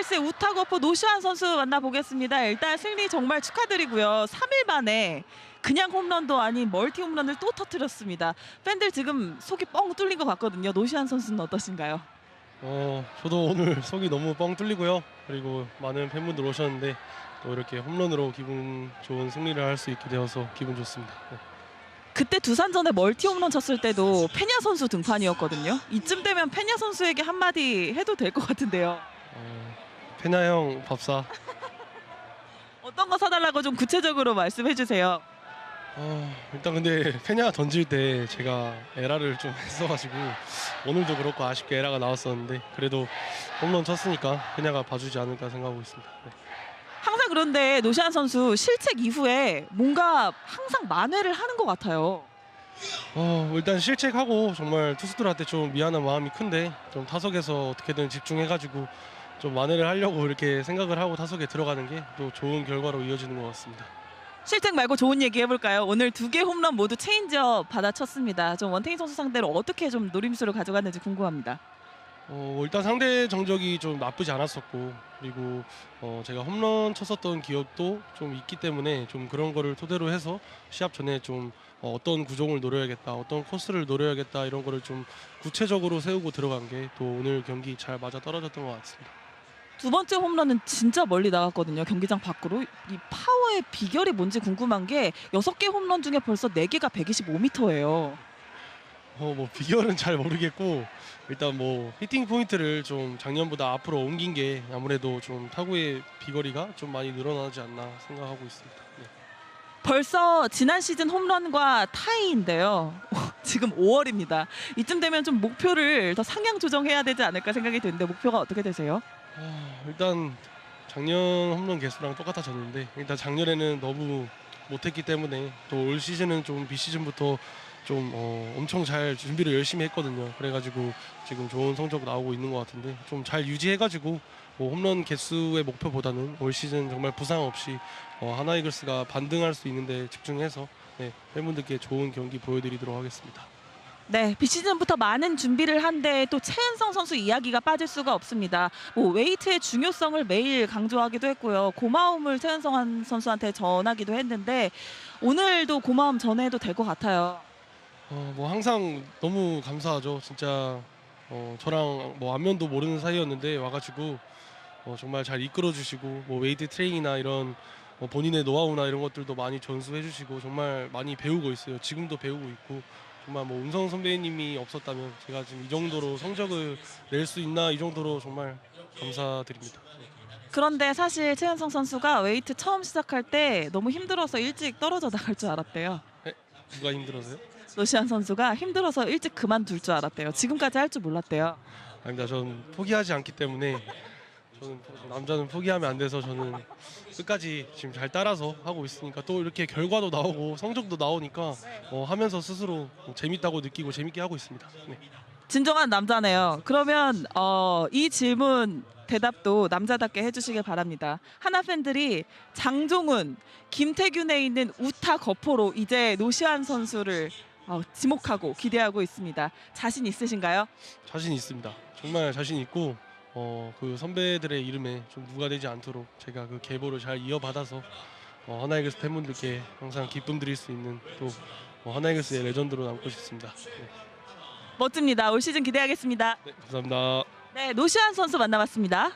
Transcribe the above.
하나이글스의 우타거포 노시환 선수 만나보겠습니다. 일단 승리 정말 축하드리고요. 3일 만에 그냥 홈런도 아닌 멀티 홈런을 또 터뜨렸습니다. 팬들 지금 속이 뻥 뚫린 것 같거든요. 노시환 선수는 어떠신가요? 어, 저도 오늘 속이 너무 뻥 뚫리고요. 그리고 많은 팬분들 오셨는데 또 이렇게 홈런으로 기분 좋은 승리를 할 수 있게 되어서 기분 좋습니다. 네. 그때 두산전에 멀티 홈런 쳤을 때도 페냐 선수 등판이었거든요. 이쯤 되면 페냐 선수에게 한마디 해도 될 것 같은데요. 어, 페냐 형 밥사. 어떤 거 사달라고 좀 구체적으로 말씀해 주세요. 어, 일단 근데 페냐 던질 때 제가 에라를 좀 했어가지고 오늘도 그렇고 아쉽게 에라가 나왔었는데 그래도 홈런 쳤으니까 페냐가 봐주지 않을까 생각하고 있습니다. 네. 항상 그런데 노시안 선수 실책 이후에 뭔가 항상 만회를 하는 것 같아요. 어, 일단 실책하고 정말 투수들한테 좀 미안한 마음이 큰데 좀 타석에서 어떻게든 집중해가지고 좀 만회를 하려고 이렇게 생각을 하고 타석에 들어가는 게 또 좋은 결과로 이어지는 것 같습니다. 실책 말고 좋은 얘기 해볼까요? 오늘 두 개 홈런 모두 체인지업 받아쳤습니다. 좀 원태인 선수 상대로 어떻게 좀 노림수를 가져갔는지 궁금합니다. 어, 일단 상대 정적이 좀 나쁘지 않았었고 그리고 어, 제가 홈런 쳤었던 기억도 좀 있기 때문에 좀 그런 거를 토대로 해서 시합 전에 좀 어, 어떤 구종을 노려야겠다, 어떤 코스를 노려야겠다 이런 거를 좀 구체적으로 세우고 들어간 게 또 오늘 경기 잘 맞아 떨어졌던 것 같습니다. 두 번째 홈런은 진짜 멀리 나갔거든요. 경기장 밖으로. 이 파워의 비결이 뭔지 궁금한 게 여섯 개 홈런 중에 벌써 네 개가 125m예요. 어, 뭐 비결은 잘 모르겠고 일단 뭐 히팅 포인트를 좀 작년보다 앞으로 옮긴 게 아무래도 좀 타구의 비거리가 좀 많이 늘어나지 않나 생각하고 있습니다. 네. 벌써 지난 시즌 홈런과 타이인데요. 지금 5월입니다. 이쯤 되면 좀 목표를 더 상향 조정해야 되지 않을까 생각이 드는데 목표가 어떻게 되세요? 아, 일단 작년 홈런 개수랑 똑같아졌는데 일단 작년에는 너무 못했기 때문에 또 올 시즌은 좀 비시즌부터 좀 어, 엄청 잘 준비를 열심히 했거든요. 그래가지고 지금 좋은 성적 나오고 있는 것 같은데 좀 잘 유지해가지고 뭐 홈런 개수의 목표보다는 올 시즌 정말 부상 없이 어, 하나이글스가 반등할 수 있는데 집중해서 네, 팬분들께 좋은 경기 보여드리도록 하겠습니다. 네, 비시즌부터 많은 준비를 한데 또 최은성 선수 이야기가 빠질 수가 없습니다. 뭐 웨이트의 중요성을 매일 강조하기도 했고요. 고마움을 최은성 한- 선수한테 전하기도 했는데 오늘도 고마움 전해도 될 것 같아요. 어, 뭐 항상 너무 감사하죠. 진짜 어, 저랑 뭐 안면도 모르는 사이였는데 와가지고 어, 정말 잘 이끌어 주시고 뭐 웨이트 트레이닝이나 이런 뭐 본인의 노하우나 이런 것들도 많이 전수해 주시고 정말 많이 배우고 있어요. 지금도 배우고 있고 정말 뭐 운성 선배님이 없었다면 제가 지금 이 정도로 성적을 낼 수 있나 이 정도로 정말 감사드립니다. 그런데 사실 최은성 선수가 웨이트 처음 시작할 때 너무 힘들어서 일찍 떨어져 나갈 줄 알았대요. 누가 힘들어서요? 노시안 선수가 힘들어서 일찍 그만둘 줄 알았대요. 지금까지 할 줄 몰랐대요. 아닙니다. 저는 포기하지 않기 때문에 저는 남자는 포기하면 안 돼서 저는 끝까지 지금 잘 따라서 하고 있으니까 또 이렇게 결과도 나오고 성적도 나오니까 어, 하면서 스스로 재밌다고 느끼고 재밌게 하고 있습니다. 네. 진정한 남자네요. 그러면 어, 이 질문 대답도 남자답게 해주시길 바랍니다. 하나 팬들이 장종훈, 김태균에 있는 우타 거포로 이제 노시안 선수를 어, 지목하고 기대하고 있습니다. 자신 있으신가요? 자신 있습니다. 정말 자신 있고 어, 그 선배들의 이름에 좀 누가 되지 않도록 제가 그 계보를 잘 이어받아서 어, 하나이글스 팬분들께 항상 기쁨 드릴 수 있는 또 어, 하나이글스의 레전드로 남고 싶습니다. 네, 멋집니다. 올 시즌 기대하겠습니다. 네, 감사합니다. 네, 노시안 선수 만나봤습니다.